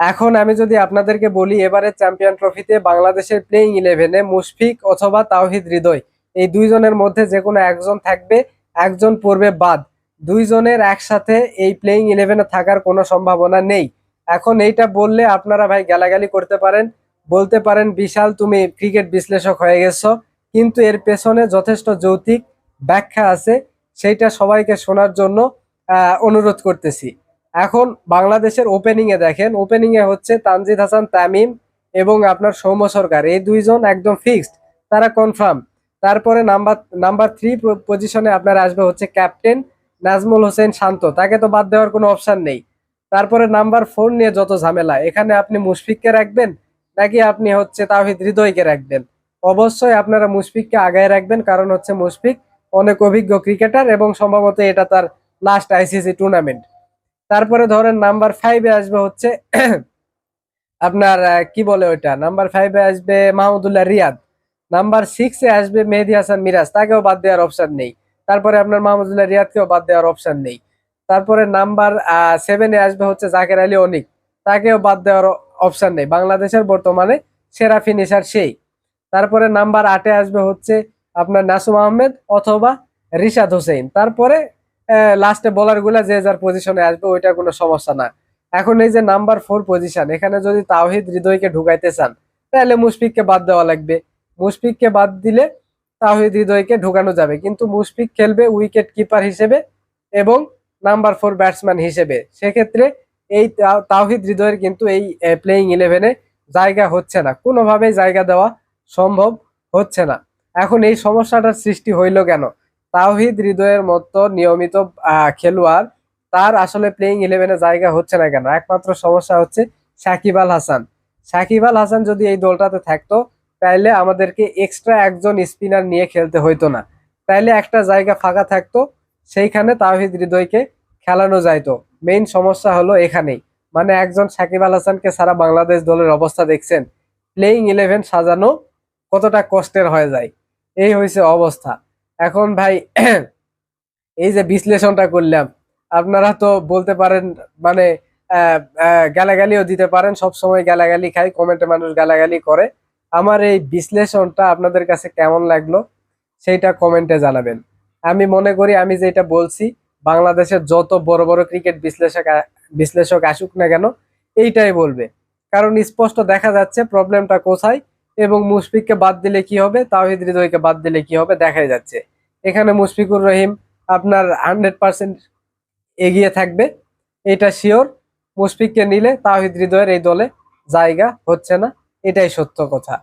এখন আমি যদি আপনাদেরকে বলি এবারে চ্যাম্পিয়ন ট্রফিতে বাংলাদেশের প্লেইং ইলেভেনে মুশফিক অথবা তাওহিদ হৃদয়, এই দুইজনের মধ্যে যে কোনো একজন থাকবে, একজন পড়বে বাদ। দুইজনের একসাথে এই প্লেইং ইলেভেনে থাকার কোনো সম্ভাবনা নেই। এখন এইটা বললে আপনারা ভাই গালাগালি করতে পারেন, বলতে পারেন, বিশাল, তুমি ক্রিকেট বিশ্লেষক হয়ে গেছো। কিন্তু এর পেছনে যথেষ্ট যৌতিক ব্যাখ্যা আছে, সেইটা সবাইকে শোনার জন্য অনুরোধ করতেছি। এখন বাংলাদেশের ওপেনিং এ দেখেন। ওপেনিং এ হচ্ছে তানজিদ হাসান, তামিম এবং আপনার সৌম্য সরকার। এই দুইজন একদম ফিক্সড তারা কনফার্ম তারপরে নাম্বার নাম্বার থ্রি পজিশনে আপনার আসবে হচ্ছে ক্যাপ্টেন নাজমুল হোসেন শান্ত। তাকে তো বাদ দেওয়ার কোনো অপশন নেই। তারপরে নাম্বার ফোর নিয়ে যত ঝামেলা, এখানে আপনি মুশফিককে রাখবেন নাকি আপনি হচ্ছে তাহিদ হৃদয়কে রাখবেন? অবশ্যই আপনারা মুশফিককে আগায় রাখবেন, কারণ হচ্ছে মুশফিক অনেক অভিজ্ঞ ক্রিকেটার এবং সম্ভবত এটা তার লাস্ট আইসিসি টুর্নামেন্ট তারপরে ধরেন নাম্বার ফাইভে আসবে হচ্ছে আপনার কি বলে ওইটা? নাম্বার ফাইভে আসবে মাহমুদুল্লাহ রিয়াদ। নাম্বার সিক্সে আসবে মেহেদি হাসান মিরাজ। তাকেও বাদ দেওয়ার অপশন নেই। তারপরে আপনার মাহমুদুল্লাহ রিয়াদকেও বাদ দেওয়ার অপশন নেই। তারপরে নাম্বার সেভেনে আসবে হচ্ছে জাকের আলী অনিক। তাকেও বাদ দেওয়ার অপশান নেই। বাংলাদেশের বর্তমানে সেরা ফিনিশার সেই। তারপরে নাম্বার আটে আসবে হচ্ছে আপনার নাসুম আহমেদ অথবা রিশাদ হোসেন। তারপরে লাস্টে বলারগুলা যে যার পজিশনে আসবে ওইটা কোনো সমস্যা না। এখন এই যে নাম্বার ফোর পজিশন এখানে যদি তাওহিদ হৃদয়কে ঢুকাইতে চান, তাহলে মুশফিককে বাদ দেওয়া লাগবে। মুশফিককে বাদ দিলে তাওহিদ হৃদয়কে ঢুকানো যাবে। কিন্তু মুশফিক খেলবে উইকেট কিপার হিসেবে এবং নাম্বার ফোর ব্যাটসম্যান হিসেবে। সেক্ষেত্রে এই তাও- তাওহিদ হৃদয়ের কিন্তু এই প্লেইং ইলেভেনে জায়গা হচ্ছে না। কোনোভাবেই জায়গা দেওয়া সম্ভব হচ্ছে না। এখন এই সমস্যাটার সৃষ্টি হইল কেন? তাওহিদ হৃদয়ের মতো নিয়মিত খেলোয়াড়, তার আসলে প্লেইং ইলেভেনে জায়গা হচ্ছে না কেন? একমাত্র সমস্যা হচ্ছে সাকিব আল হাসান। সাকিব আল হাসান যদি এই দলটাতে থাকতো, তাইলে আমাদেরকে এক্সট্রা একজন স্পিনার নিয়ে খেলতে হইতো না। তাইলে একটা জায়গা ফাঁকা থাকতো, সেইখানে তাওহিদ হৃদয়কে খেলানো যাইতো। মেইন সমস্যা হলো এখানেই। মানে একজন সাকিব আল হাসানকে সারা বাংলাদেশ দলের অবস্থা দেখছেন। প্লেইং ইলেভেন সাজানো কতটা কষ্টের হয়ে যায়। এই হয়েছে অবস্থা। এখন ভাই, এই যে বিশ্লেষণটা করলাম, আপনারা তো বলতে পারেন মানে গালাগালিও দিতে পারেন সব সময় গালাগালি খাই কমেন্টে মানুষ গালাগালি করে। আমার এই বিশ্লেষণটা আপনাদের কাছে কেমন লাগল, সেইটা কমেন্টে জানাবেন। আমি মনে করি, আমি যেটা বলছি, বাংলাদেশের যত বড় বড় ক্রিকেট বিশ্লেষক বিশ্লেষক আসুক না কেন, এইটাই বলবে। কারণ স্পষ্ট দেখা যাচ্ছে প্রবলেমটা কোথায়? এবং মুশফিককে বাদ দিলে কি হবে? তাওহিদ হৃদয়কে বাদ দিলে কি হবে? দেখাই যাচ্ছে। এখানে মুশফিকুর রহিম আপনার হান্ড্রেড পার্সেন্ট এগিয়ে থাকবে, এটা শিওর। মুশফিককে নিলে তাওহিদ হৃদয়ের এই দলে জায়গা হচ্ছে না, এটাই সত্য কথা।